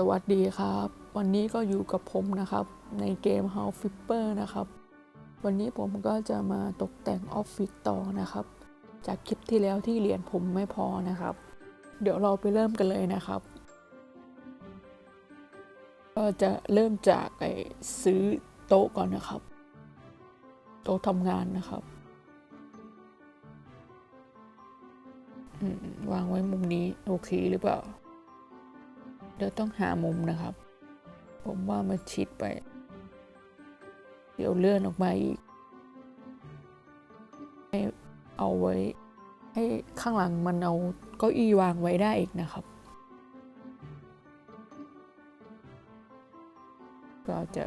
สวัสดีครับ วันนี้ก็อยู่กับผมนะครับ ในเกม House Flipper นะครับ วันนี้ผมก็จะมาตกแต่งออฟฟิศต่อนะครับ จากคลิปที่แล้วที่เหรียญผมไม่พอนะครับ เดี๋ยวเราไปเริ่มกันเลยนะครับ ก็จะเริ่มจากไอ้ซื้อโต๊ะก่อนนะครับ โต๊ะทำงานนะครับวางไว้มุมนี้โอเคหรือเปล่า เดี๋ยวต้องหามุมนะครับ ผมว่ามันชิดไป เดี๋ยวเลื่อนออกมาอีก ให้เอาไว้ ให้ข้างหลังมันเอาเก้าอี้วางไว้ได้อีกนะครับ ก็จะ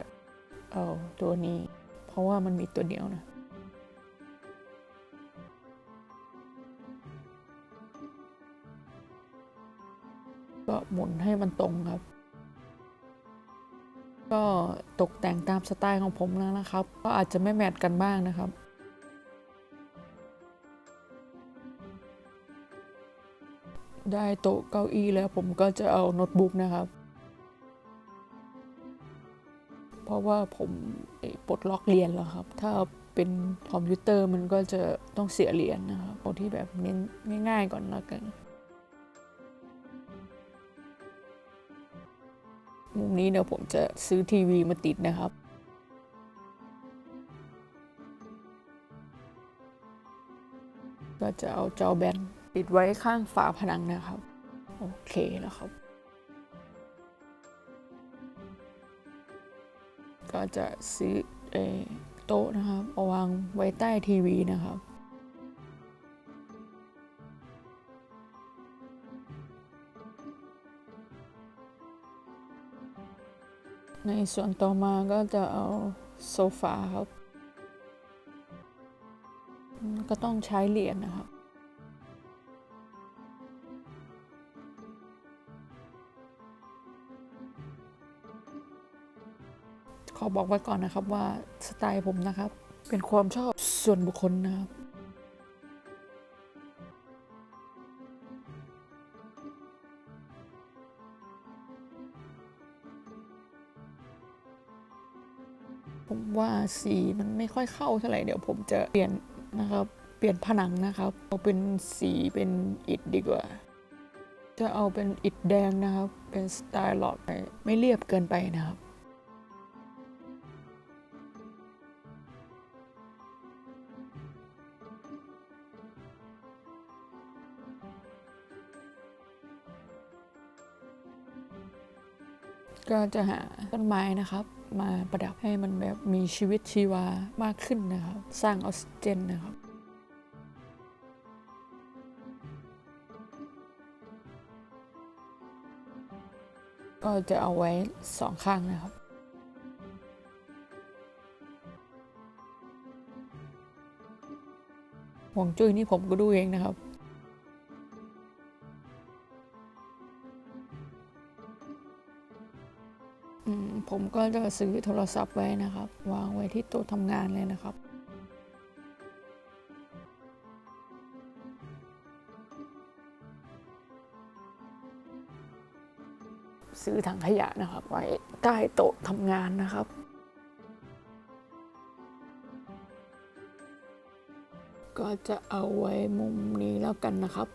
เอาตัวนี้ เพราะว่ามันมีตัวเดียวนะ หมุนให้มันตรงครับ ก็ตกแต่งตามสไตล์ของผมแล้วนะครับ ก็อาจจะไม่แมทกันบ้างนะครับได้โต๊ะเก้าอี้แล้วผมก็จะเอาโน้ตบุ๊กนะครับ เพราะว่าผมปลดล็อกเรียนแล้วครับ ถ้าเป็นคอมพิวเตอร์มันก็จะต้องเสียเหรียญนะครับเอาที่แบบเน้นง่าย ๆ ก่อนแล้วกัน มุมนี้เดี๋ยวผมจะซื้อทีวีมาติดนะครับก็จะเอาจอแบนติดไว้ข้างฝาผนังนะครับ โอเคแล้วครับ ก็จะซื้อเอ่อโต๊ะนะครับเอาวางไว้ใต้ทีวีนะครับ ในส่วนต่อมาก็จะเอาโซฟาครับ ก็ต้องใช้เหรียญนะครับขอบอกไว้ก่อนนะครับว่าสไตล์ผมนะครับ เป็นความชอบส่วนบุคคลนะครับ สีมันไม่ค่อยเข้าเท่าไหร่เดี๋ยวผมจะเปลี่ยนนะครับ เปลี่ยนผนังนะครับเอาเป็นสีเป็นอิฐดีกว่า จะเอาเป็นอิฐแดงนะครับ เป็นสไตล์หลอดไม่ไม่เรียบเกินไปนะครับ ก็จะหาต้นไม้นะครับ มาประดับให้มันแบบมีชีวิตชีวามากขึ้นนะครับ สร้างออกซิเจนนะครับก็จะเอาไว้สองข้างนะครับ ห่วงจุ้ยนี่ผมก็ดูเองนะครับ ผมก็จะซื้อโทรศัพท์ไว้นะครับ วางไว้ที่โต๊ะทำงานเลยนะครับซื้อถังขยะนะครับ ไว้ใต้โต๊ะทำงานนะครับ ก็จะเอาไว้มุมนี้แล้วกันนะครับ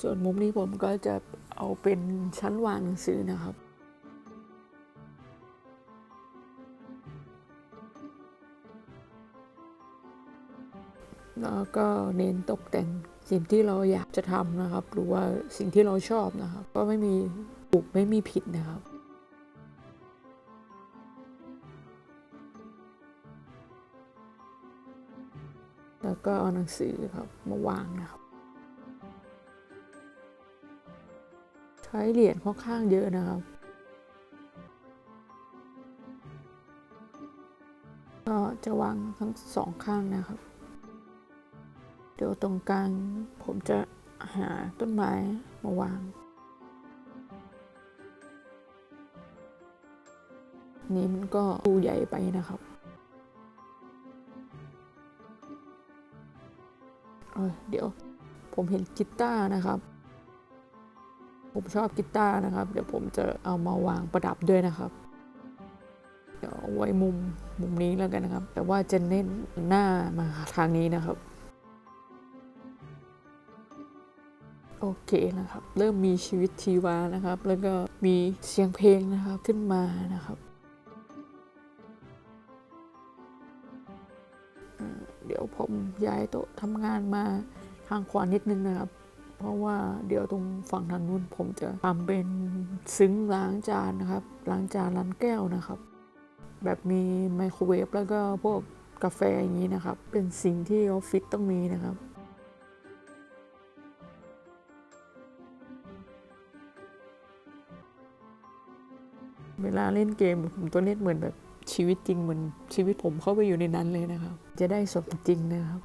ส่วนมุมนี้ผมก็จะ เอาเป็นชั้นวางหนังสือนะครับ แล้วก็เน้นตกแต่งสิ่งที่เราอยากจะทำนะครับ หรือว่าสิ่งที่เราชอบนะครับ ก็ไม่มีถูกไม่มีผิดนะครับแล้วก็เอาหนังสือครับมาวางนะครับ ช้เหรียญค่อนข้างเยอะนะครับก็จะวางทั้งสองข้างนะครับ เดี๋ยวตรงกลางผมจะหาต้นไม้มาวาง นี่มันก็ดูใหญ่ไปนะครับเเดี๋ยวผมเห็นกีตาร์นะครับ ผมชอบกีตาร์นะครับ เดี๋ยวผมจะเอามาวางประดับด้วยนะครับ เดี๋ยวไว้มุมมุมนี้แล้วกันนะครับ แต่ว่าจะเน้นหน้ามาทางนี้นะครับ โอเคนะครับ เริ่มมีชีวิตชีวานะครับ แล้วก็มีเสียงเพลงนะครับขึ้นมานะครับเดี๋ยวผมย้ายโต๊ะทำงานมาทางขวานิดนึงนะครับ เพราะว่าเดี๋ยวตรงฝั่งทางนู้นผมจะทำเป็นซึ้งล้างจานนะครับ ล้างจานล้างแก้วนะครับ แบบมีไมโครเวฟแล้วก็พวกกาแฟอย่างนี้นะครับ เป็นสิ่งที่ออฟฟิศต้องมีนะครับเวลาเล่นเกมผมตัวเล่นเหมือนแบบชีวิตจริงเหมือนชีวิตผมเข้าไปอยู่ในนั้นเลยนะครับ จะได้สมจริงนะครับ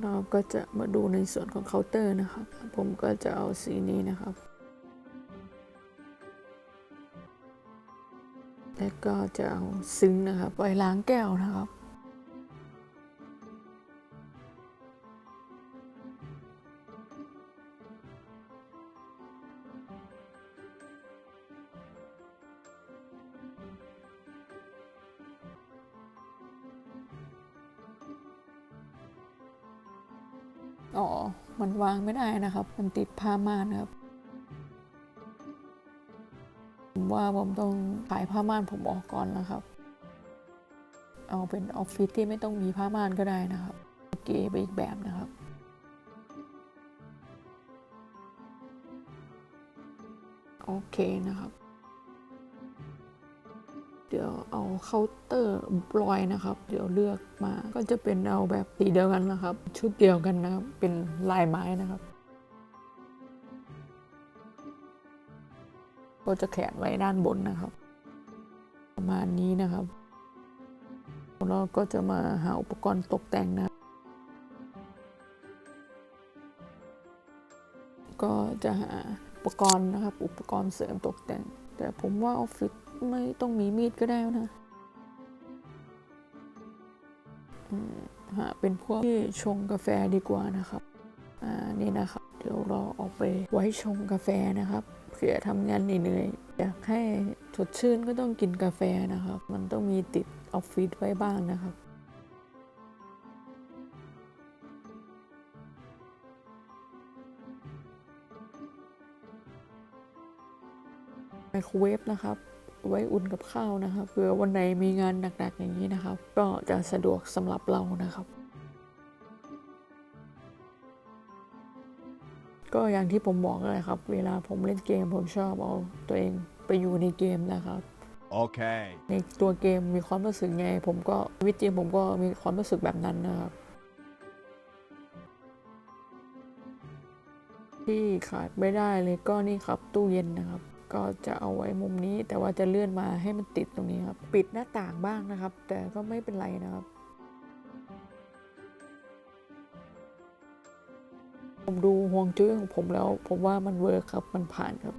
เราก็จะมาดูในส่วนของเคาน์เตอร์นะครับผมก็จะเอาสีนี้นะครับและก็จะเอาซึ้งนะครับไว้ล้างแก้วนะครับ อ๋อ มันวางไม่ได้นะครับ มันติดผ้าม่านนะครับ ผมว่าผมต้องขายผ้าม่านผมออกก่อนนะครับ เอาเป็นออฟฟิศที่ไม่ต้องมีผ้าม่านก็ได้นะครับ เก๋ไปอีกแบบนะครับโอเคนะครับ เดี๋ยวเอาเคาน์เตอร์บลอยนะครับ เดี๋ยวเลือกมาก็จะเป็นเอาแบบสีเดียวกันนะครับ ชุดเดียวกันนะครับ เป็นลายไม้นะครับก็จะแขวนไว้ด้านบนนะครับ ประมาณนี้นะครับแล้วก็จะมาหาอุปกรณ์ตกแต่งนะ ก็จะหาอุปกรณ์นะครับ อุปกรณ์เสริมตกแต่ง แต่ผมว่าออฟฟิศ ไม่ต้องมีมีดก็ได้นะหาเป็นพวกที่ชงกาแฟดีกว่านะครับอ่านี่นะครับเดี๋ยวเราเอาไปไว้ชงกาแฟนะครับเผื่อทำงานเหนื่อยๆอยากให้สดชื่นก็ต้องกินกาแฟนะครับ มันต้องมีติดออฟฟิศไว้บ้างนะครับไมโครเวฟนะครับ ไว้อุ่นกับข้าวนะครับเผื่อวันไหนมีงานหนักๆอย่างนี้นะครับ ก็จะสะดวกสำหรับเรานะครับ ก็อย่างที่ผมบอกเลยครับ เวลาผมเล่นเกมผมชอบเอาตัวเองไปอยู่ในเกมนะครับ Okay. ในตัวเกมมีความรู้สึกไง ผมก็ชีวิตจริงผมก็มีความรู้สึกแบบนั้นนะครับ ที่ขาดไม่ได้เลยก็นี่ครับตู้เย็นนะครับ ก็จะเอาไว้มุมนี้ แต่ว่าจะเลื่อนมาให้มันติดตรงนี้ครับ ปิดหน้าต่างบ้างนะครับ แต่ก็ไม่เป็นไรนะครับ ผมดูห่วงจุ้ยของผมแล้ว ผมว่ามันเวิร์คครับมันผ่านครับ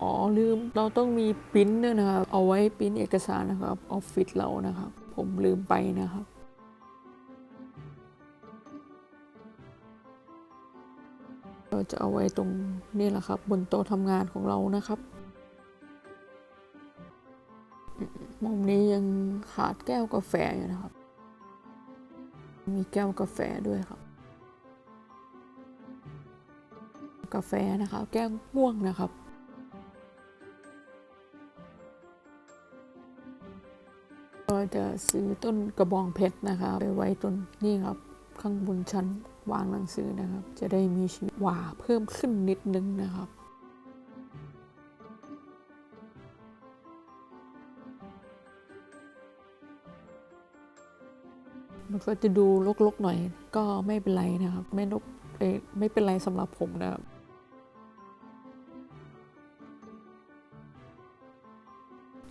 อ๋อลืม เราต้องมีปิ้นด้วยนะครับ เอาไว้ปิ้นเอกสารนะครับออฟฟิศเรานะครับ ผมลืมไปนะครับก็จะเอาไว้ตรงนี่แหละครับ บนโต๊ะทำงานของเรานะครับ มุมนี้ยังขาดแก้วกาแฟอยู่นะครับ มีแก้วกาแฟด้วยครับ กาแฟนะครับ แก้วม่วงนะครับ จะซื้อต้นกระบองเพชรนะคะไปไว้ต้นนี่ครับข้างบนชั้นวางหนังสือนะครับ จะได้มีชีวิตหว่าเพิ่มขึ้นนิดนึงนะครับมันก็จะดูลกๆหน่อยก็ไม่เป็นไรนะครับ ไม่ลกเอ้ยไม่เป็นไรสำหรับผมนะครับ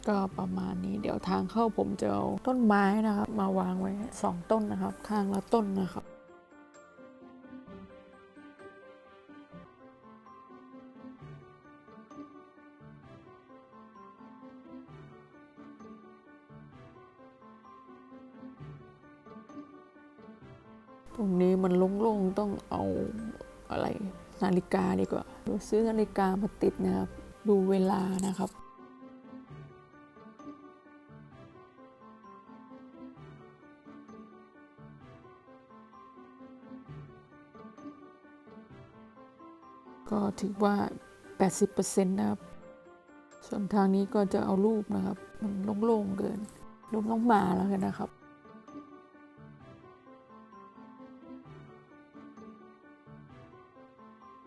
ก็ประมาณนี้เดี๋ยวทางเข้าผมจะเอาต้นไม้นะครับ มาวางไว้ 2 ต้นนะครับ ข้างละต้นนะครับตรงนี้มันโล่งๆต้องเอาอะไรนาฬิกาดีกว่าซื้อนาฬิกามาติดนะครับ ดูเวลานะครับ ก็ถือว่า 80%นะครับส่วนทางนี้ก็จะเอารูปนะครับ มันโล่งๆเกินรูปน้องหมาแล้วกันนะครับ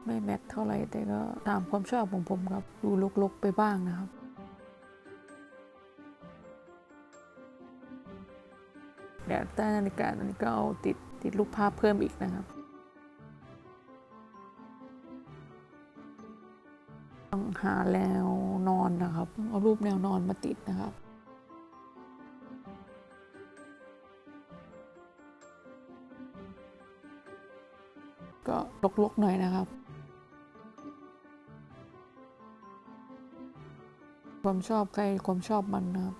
ไม่แมทเท่าไหร่แต่ก็ตามความชอบของผมครับ ดูลกๆไปบ้างนะครับ เดี๋ยวใต้นาฬิกาอันนี้ก็เอาติดติดรูปภาพเพิ่มอีกนะครับ หาแนวนอนนะครับ เอารูปแนวนอนมาติดนะครับก็ลกๆหน่อยนะครับ ความชอบใครความชอบมันนะครับ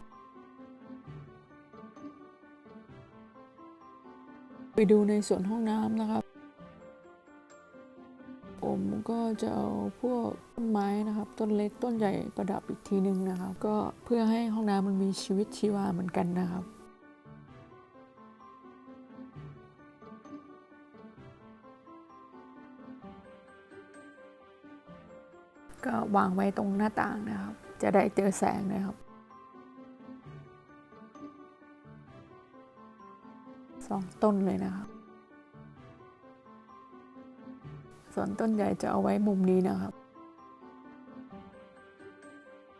ไปดูในส่วนห้องน้ำนะครับ ก็จะเอาพวกต้นไม้นะครับ ต้นเล็กต้นใหญ่ประดับอีกทีหนึ่งนะครับ ก็เพื่อให้ห้องน้ำมันมีชีวิตชีวาเหมือนกันนะครับก็วางไว้ตรงหน้าต่างนะครับ จะได้เจอแสงนะครับ สองต้นเลยนะครับ ส่วนต้นใหญ่จะเอาไว้มุมนี้นะครับ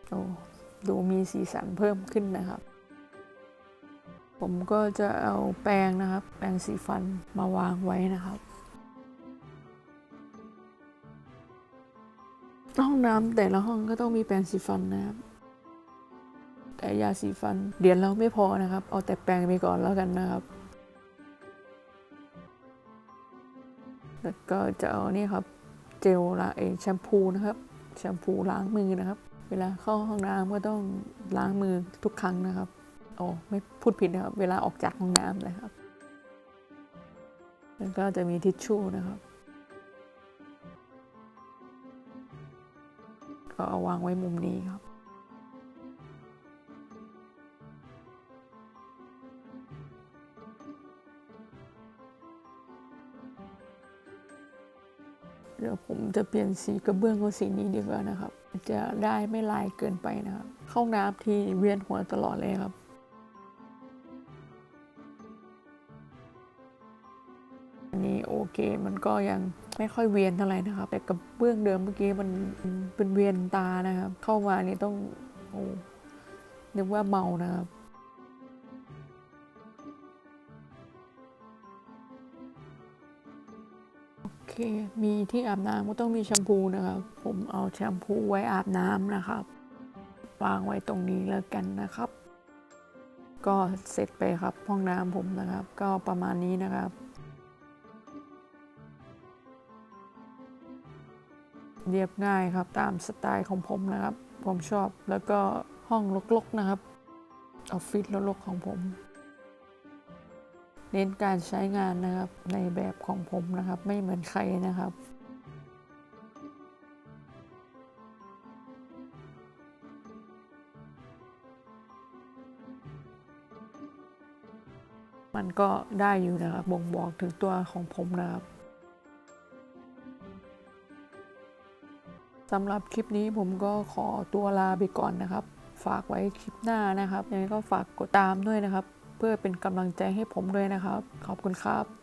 โอ้ดูมีสีสันเพิ่มขึ้นนะครับ ผมก็จะเอาแปรงนะครับ แปรงสีฟันมาวางไว้นะครับ ห้องน้ำแต่ละห้องก็ต้องมีแปรงสีฟันนะครับ แต่ยาสีฟันเดี๋ยวเราไม่พอนะครับ เอาแต่แปรงไปก่อนแล้วกันนะครับ แล้วก็จะเอานี่ครับเจลล้างเอแชมพูนะครับ แชมพูล้างมือนะครับ เวลาเข้าห้องน้ำก็ต้องล้างมือทุกครั้งนะครับโอ้ไม่พูดผิดนะครับ เวลาออกจากห้องน้ำนะครับ แล้วก็จะมีทิชชู่นะครับ ก็เอาวางไว้มุมนี้ครับ เดี๋ยวผมจะเปลี่ยนสีกระเบื้องเป็นสีนี้ดีกว่านะครับ จะได้ไม่ลายเกินไปนะครับ เข้าน้ำที่เวียนหัวตลอดเลยครับอันนี้โอเคมันก็ยังไม่ค่อยเวียนเท่าไหร่นะครับ แต่กระเบื้องเดิมเมื่อกี้มันเป็นเวียนตานะครับ เข้ามานี่ต้องโอ้นึกว่าเมานะครับ เค มีที่อาบน้ำก็ต้องมีแชมพูนะครับ ผมเอาแชมพูไว้อาบน้ำนะครับ วางไว้ตรงนี้แล้วกันนะครับ ก็เสร็จไปครับห้องน้ำผมนะครับ ก็ประมาณนี้นะครับ เรียบง่ายครับตามสไตล์ของผมนะครับ ผมชอบแล้วก็ห้องรกๆนะครับ ออฟฟิศรกๆของผม เน้นการใช้งานนะครับในแบบของผมนะครับ ไม่เหมือนใครนะครับมันก็ได้อยู่นะครับบ่งบอกถึงตัวของผมนะครับสำหรับคลิปนี้ผมก็ขอตัวลาไปก่อนนะครับ ฝากไว้คลิปหน้านะครับยังไงก็ฝากกดตามด้วยนะครับ เพื่อเป็นกำลังใจให้ผมด้วยนะครับ ขอบคุณครับ